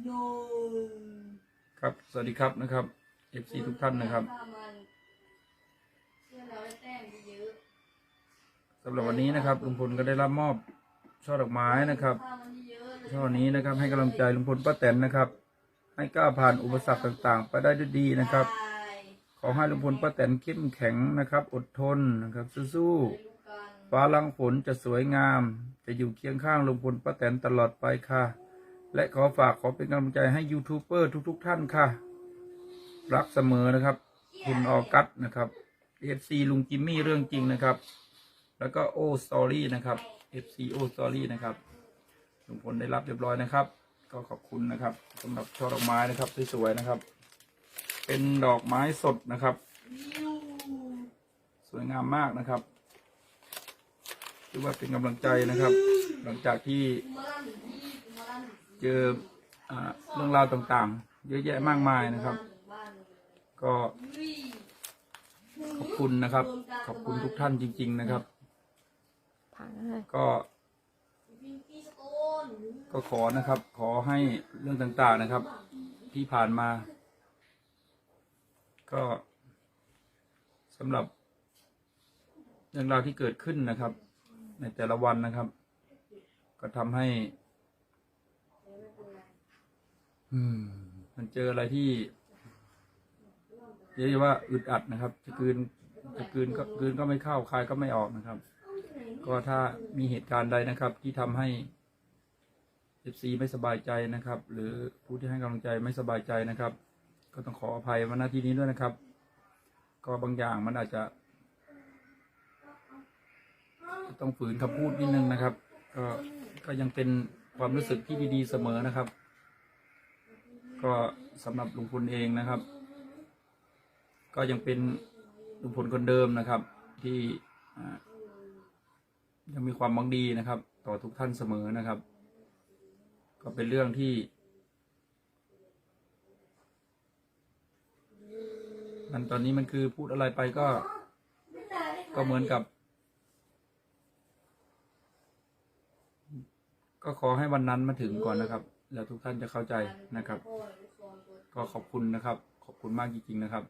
โนครับ สวัสดีครับนะครับ FC ทุกท่านนะครับถ้ามันเชื่อเราได้แต้มเยอะสำหรับวันนี้นะครับลุงพลก็ได้รับมอบช่อดอกไม้นะครับถ้ามันเยอะเลยช่อนี้นะครับ ให้กำลังใจลุงพลป้าแตนนะครับ ให้ก้าวผ่านอุปสรรคต่างๆ ไปได้ด้วยดีนะครับได้ขอให้ลุงพลป้าแตนเข้มแข็งนะครับ อดทนนะครับ สู้ไปรู้กันๆฟ้าหลังฝนจะสวยงาม จะอยู่เคียงข้างลุงพลป้าแตนตลอดไปค่ะ และขอฝากขอเป็นกำลังใจให้ยูทูบเบอร์ทุก ๆ ท่านค่ะ รักเสมอนะครับ คุณออกัสนะครับ FC ลุงจิมมี่เรื่องจริงนะครับ แล้วก็โอสตอรี่นะครับ FC โอสตอรี่นะครับลุงพลได้รับเรียบร้อยนะครับ ก็ขอบคุณนะครับสำหรับช่อดอกไม้นะครับสวยๆนะครับ เป็นดอกไม้สดนะครับ สวยงามมากนะครับถือว่าเป็นกำลังใจนะครับ หลังจากที่ มาลั่นที่มาลั่น เจออ่าเรื่องราวต่างๆ เยอะแยะมากมายนะครับบ้านก็วิขอบคุณนะครับ ขอบคุณทุกท่านจริง ๆ นะครับผ่านแล้วเลยก็วิงกี้สโตนก็ขอนะครับ ขอให้เรื่องต่างๆนะครับ ที่ผ่านมา ก็สำหรับ เรื่องราวที่เกิดขึ้นนะครับ ในแต่ละวันนะครับ ก็ทำให้ อืม มันเจออะไรที่เรียกว่าอึดอัดนะครับ จะกลืนจะกลืนก็กลืนก็ไม่เข้าคายก็ไม่ออกนะครับ ก็ถ้ามีเหตุการณ์ใดนะครับ ที่ทำให้เอฟซีไม่สบายใจนะครับ หรือผู้ที่ให้กำลังใจไม่สบายใจนะครับ ก็ต้องขออภัยมาณที่นี้ด้วยนะครับ ก็บางอย่างมันอาจจะ ต้องฝืนคำพูดนิดนึงนะครับ ก็ก็ยังเป็นความรู้สึกที่ดีๆเสมอนะครับ ก็สำหรับลุงพลเองนะครับ ก็ยังเป็นลุงพลคนเดิมนะครับ ที่ยังมีความหวังดีนะครับ ต่อทุกท่านเสมอนะครับ ก็เป็นเรื่องที่ มันตอนนี้มันคือพูดอะไรไปก็ ก็เหมือนกับ ก็ขอให้วันนั้นมาถึงก่อนนะครับ แล้วทุกท่านจะเข้าใจนะครับ ก็ขอบคุณนะครับ ขอบคุณมากจริงๆนะครับ